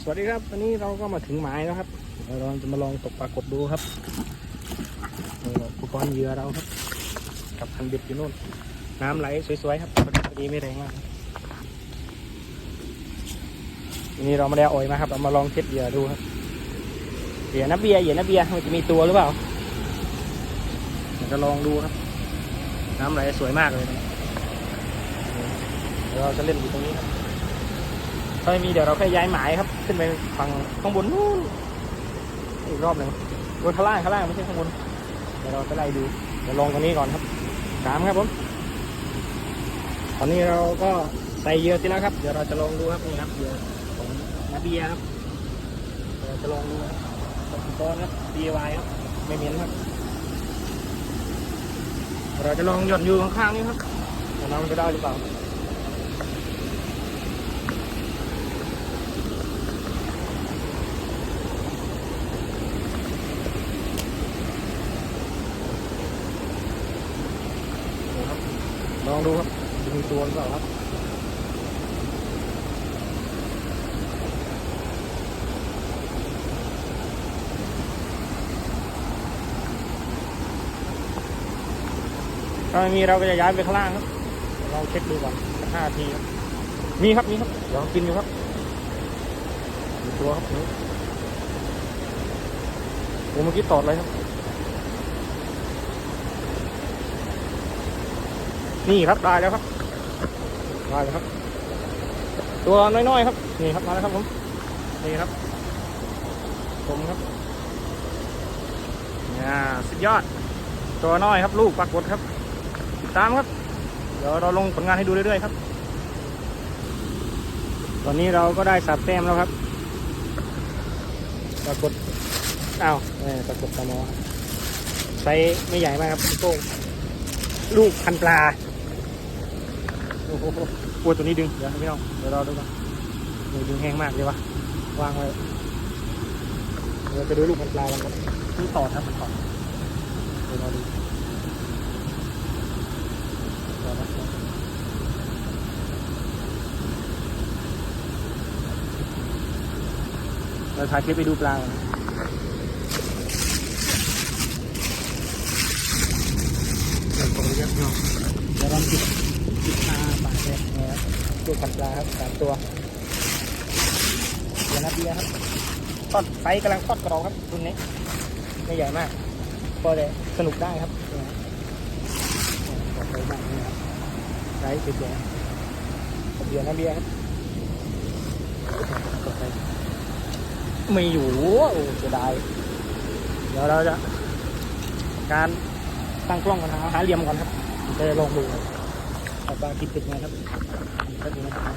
สวัสดีครับวันนี้เราก็มาถึงหมายแล้วครับเราจะมาลองตกปลากดดูครับอุปกรณ์เหยื่อเราครับ กับคันเบ็ดอยู่นู่น น้ำไหลสวยๆครับพอดีไม่แรงมากวันนี้เราไม่ได้อาอ่อยมาครับเรามาลองเทสเหยื่อดูครับเหยื่อน้ำเบียร์เหยื่อน้ำเบียร์มันจะมีตัวหรือเปล่าเดี๋ยวจะลองดูครับ น้ำไหลสวยมากเลยเดี๋ยวเราจะเล่นอยู่ตรงนี้ครับ ถ้าไม่มีเดี๋ยวเราแค่ย้ายหมายครับ ขึ้นไปฝั่งข้างบนนู้นอีกรอบหนึ่งบนข้างล่างข้างล่างไม่ใช่ข้างบนเดี๋ยวเราไปไล่ดูเดี๋ยวลงตรงนี้ก่อนครับสามครับผมตอนนี้เราก็ใส่เยือทีแล้วครับ เดี๋ยวเราจะลองดูครับนี่ครับเยือของนาเบียครับเราจะลองดูครับอุปกรณ์ครับ DIY ครับไม่เหม็นครับ เราจะลองหย่อนอยู่ข้างๆนี้ครับเดี๋ยวน้องจะได้หรือเปล่า องดูครับจะมีตัวหรือเปล่าครับถ้าไม่มีเราก็จะย้ายไปข้างล่างครับเดี๋ยวเราเช็คดูก่อนสักห้านาทีครับมีครับมีครับเดี๋ยวกินอยู่ครับมีตัวครับนี่โอ้เมื่อกี้ตอดเลยครับ นี่ครับได้แล้วครับได้แล้วครับ ตัวน้อยๆครับ นี่ครับมาแล้วครับผมนี่ครับ ผมครับเนี่ยสุดยอด ตัวน้อยครับ ลูกปรากฏครับติดตามครับ เดี๋ยวเราลงผลงานให้ดูเรื่อยๆครับ ตอนนี้เราก็ได้สับแต้มแล้วครับปรากฏอ้าวเออปรากฏตะมอไซส์ไม่ใหญ่มากครับโต้งลูกพันปลา โอ้โหปวดตัวนี้ดึง เดี๋ยวให้พี่น้อง เดี๋ยวรอดูก่อนนี่ดึงแห้งมากเลยวะ วางไว้ เดี๋ยวจะดูลูกมันปลากันครับนี่ต่อครับมันต่อเดี๋ยวรอดูต่อครับเราถ่ายคลิปไปดูปลากันเดี๋ยวผมจะพี่น้องเดี๋ยวเราจิบ สิบห้าบาทเลยนะครับตัวขันปลาครับสามตัวเดี๋ยวนะเบียครับทอดไซส์กำลังทอดกรอบครับรุ่นนี้ ไม่ใหญ่มาก ก็เลยสนุกได้ครับนี่ครับทอดไซส์มากนี่ครับไซส์สวยๆเบียร์นะเบียร์ครับไม่อยู่โอ้เสียดายเดี๋ยวเราจะการตั้งกล้องกันนะหาเหลี่ยมก่อนครับจะลองดู ครับปลาคิดติดนะครับก็ดีนะครับ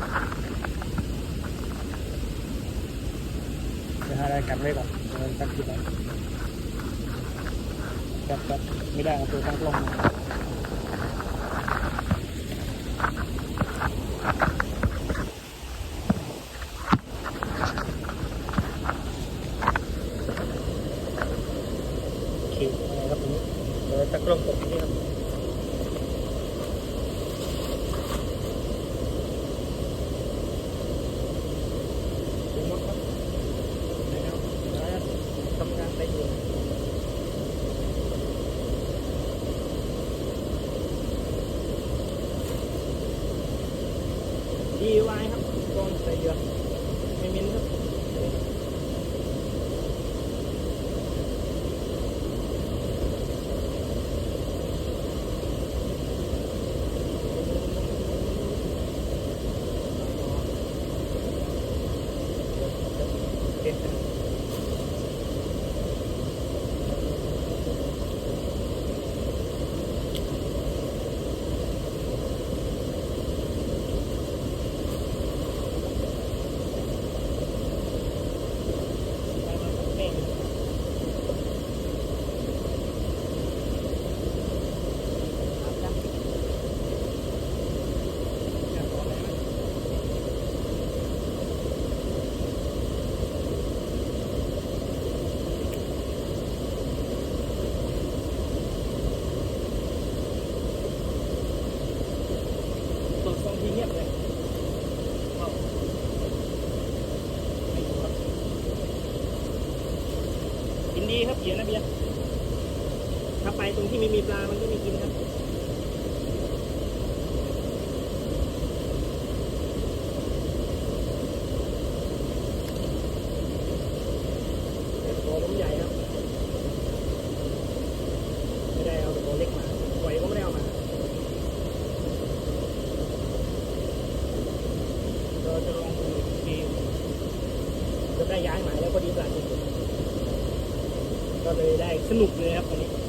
จะหาอะไรกัดไว้ก่อนเดินตักคิดไว้กัดกัดไม่ได้เอาตัวตั้งกล้องมาโอเคนะครับตรงนี้เดี๋ยวตั้งกล้องตกที่นี่ครับ สมมติครับนะครับแล้วทำการไปอยู่ดีไว้ครับกองใส่เดือไม่มินครับ ดีครับเขียนนะเบียร์ถ้าไปตรงที่ไม่มีปลามันก็ไม่กินครับ ตัวล้มใหญ่ครับ ไม่ได้เอาตัวเล็กมาปล่อยก็ไม่ได้เอามา เราจะลองดูอีกทีจะได้ย้ายหมายแล้วพอดีปลาจริง ก็เลยได้สนุกเลยครับวันนี้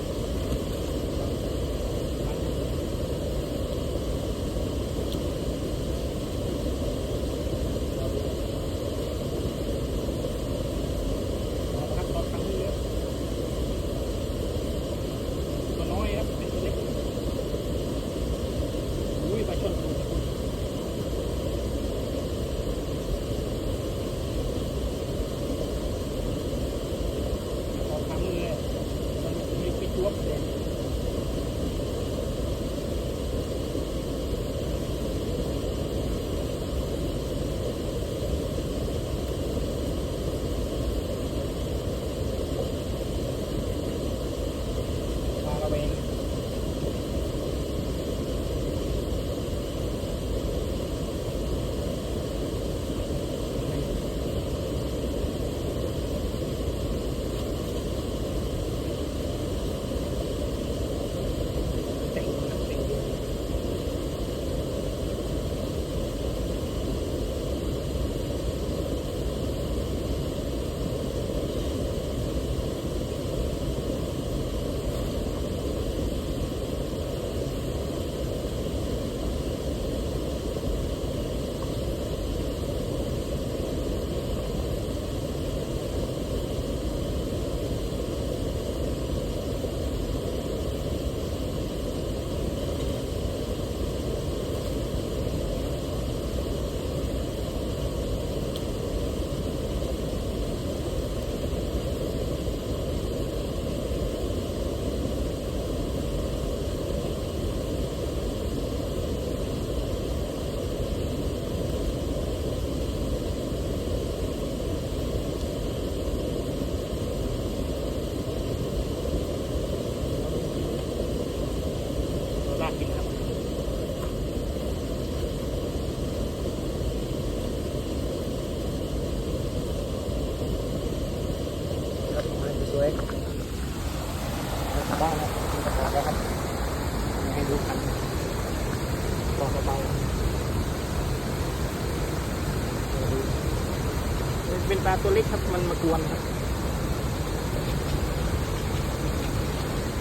เป็นปลาตัวเล็กครับ มันมากวนครับ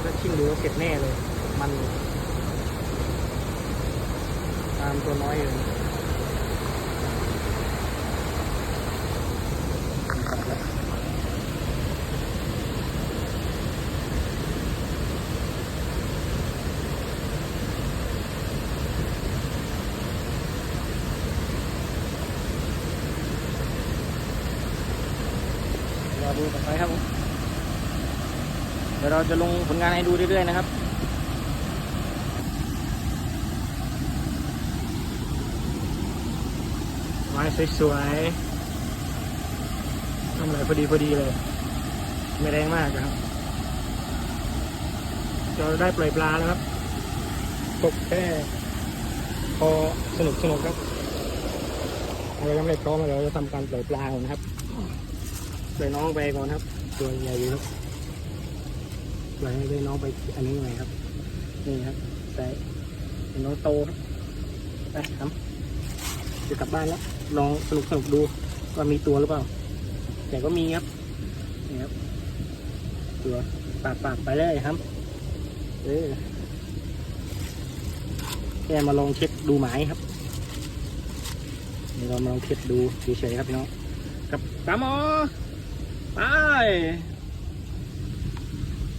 ถ้าชิมดูก็เก็บแน่เลย มัน ตามตัวน้อยเลย รอดูต่อไปครับผมเดี๋ยวเราจะลงผลงานให้ดูเรื่อยๆนะครับไม้สวยๆทำอะไรพอดีพอดีเลย ไม่แรงมากนะครับเราได้ปล่อยปลาแล้วครับตกแค่พอสนุกสนุกครับเรายังไม่ได้พร้อมเราจะทำการปล่อยปลาก่อนครับ ปล่น้องไปก่อนครับ ตัวใหญ่อยู่ครับปล่อยให้ได้น้องไปอันนี้หน่อยครับ นี่ครับใส่น้องโตครับไปครับจะกลับบ้านแล้วลองสนุกสนุกดูว่ามีตัวหรือเปล่า แต่ก็มีครับนี่ครับ ตัวปากปากไปเลยครับ เออแค่มาลองเช็คดูหมายครับเรามาลองเช็คดูเฉยๆครับพี่น้องกับปลามอ ไป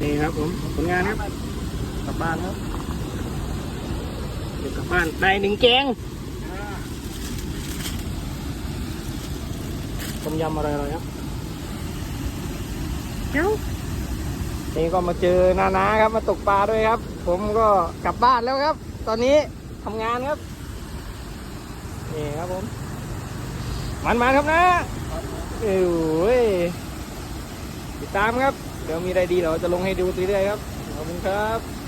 นี่ครับผมผลงานครับกลับบ้านครับเดี๋ยวกลับบ้านได้หนึ่งแกงต้มยำอะไรๆครับเจ้านี่ก็มาเจอนานาครับมาตกปลาด้วยครับ ผมก็กลับบ้านแล้วครับ ตอนนี้ทำงานครับนี่ครับผมมันมาครับนะเอ้ย ติดตามครับ เดี๋ยวมีอะไรดีเราจะลงให้ดูเรื่อยๆครับ ขอบคุณครับ